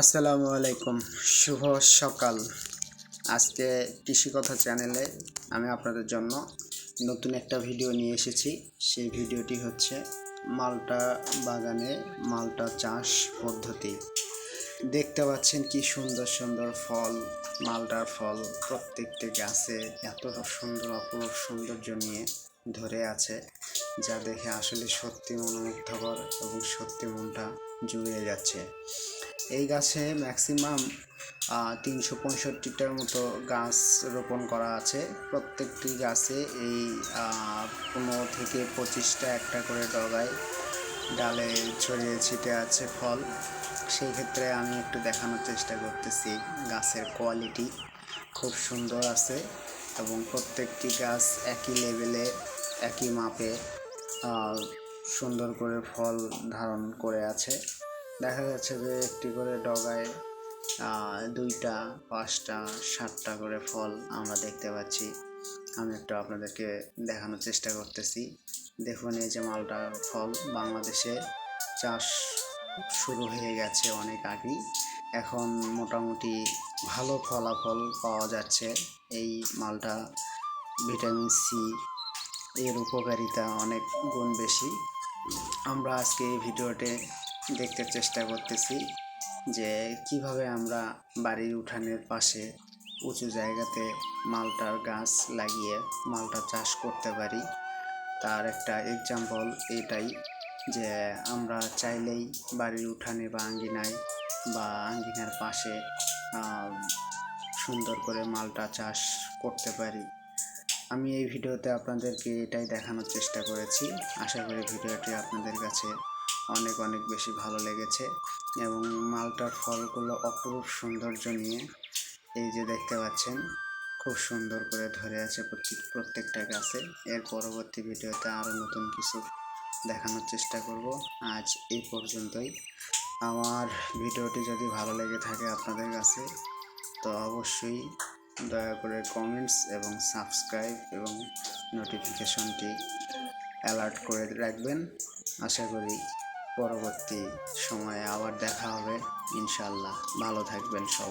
আসসালামু আলাইকুম। শুভ সকাল। আজকে কৃষি কথা চ্যানেলে আমি আপনাদের জন্য নতুন একটা ভিডিও নিয়ে এসেছি। সেই ভিডিওটি হচ্ছে মালটা বাগানে মালটা চাষ পদ্ধতি। দেখতে পাচ্ছেন কি সুন্দর সুন্দর ফল, মালটার ফল প্রত্যেকটি গাছে এত সুন্দর অপরূপ সৌন্দর্য নিয়ে ধরে আছে, যা দেখে আসলে সত্যি মনোমুগ্ধকর এবং সত্যি মনটা জুড়িয়ে যাচ্ছে। এই গাছে ম্যাক্সিমাম তিনশো পঁয়ষট্টিটার মতো গাছ রোপণ করা আছে। প্রত্যেকটি গাছে এই পনেরো থেকে পঁচিশটা একটা করে ডগায় ডালে ছড়িয়ে ছিটে আছে ফল। সেই ক্ষেত্রে আমি একটু দেখানোর চেষ্টা করতেছি গাছের কোয়ালিটি খুব সুন্দর আছে এবং প্রত্যেকটি গাছ একই লেভেলে একই মাপে সুন্দর করে ফল ধারণ করে আছে। দেখা যাচ্ছে যে একটি করে ডগায় দুইটা, পাঁচটা, সাতটা করে ফল আমরা দেখতে পাচ্ছি। আমি একটু আপনাদেরকে দেখানোর চেষ্টা করতেছি। দেখুন এই যে মালটা ফল বাংলাদেশে চাষ শুরু হয়ে গেছে অনেক আগেই। এখন মোটামুটি ভালো ফলাফল পাওয়া যাচ্ছে। এই মালটা ভিটামিন সি এর উপকারিতা অনেক গুণ বেশি। আমরা আজকে এই ভিডিওতে দেখতে চেষ্টা করতেছি যে কীভাবে আমরা বাড়ির উঠানের পাশে উঁচু জায়গাতে মালটার গাছ লাগিয়ে মালটা চাষ করতে পারি। তার একটা এক্সাম্পল এটাই যে আমরা চাইলেই বাড়ির উঠানে বা আঙ্গিনায় বা আঙ্গিনার পাশে সুন্দর করে মালটা চাষ করতে পারি। আমি এই ভিডিওতে আপনাদেরকে এটাই দেখানোর চেষ্টা করেছি। আশা করি ভিডিওটি আপনাদের কাছে অনেক অনেক বেশি ভালো লেগেছে। এবং মালটার ফলগুলো অপরূপ সৌন্দর্য নিয়ে এই যে দেখতে পাচ্ছেন, খুব সুন্দর করে ধরে আছে প্রত্যেক প্রত্যেকটা গাছে। এর পরবর্তী ভিডিওতে আরও নতুন কিছু দেখানোর চেষ্টা করব। আজ এই পর্যন্তই। আমার ভিডিওটি যদি ভালো লেগে থাকে আপনাদের কাছে, তো অবশ্যই দয়া করে কমেন্টস এবং সাবস্ক্রাইব এবং নোটিফিকেশনটি অ্যালার্ট করে রাখবেন। আশা করি পরবর্তী সময়ে আবার দেখা হবে। ইনশাল্লাহ ভালো থাকবেন সবাই।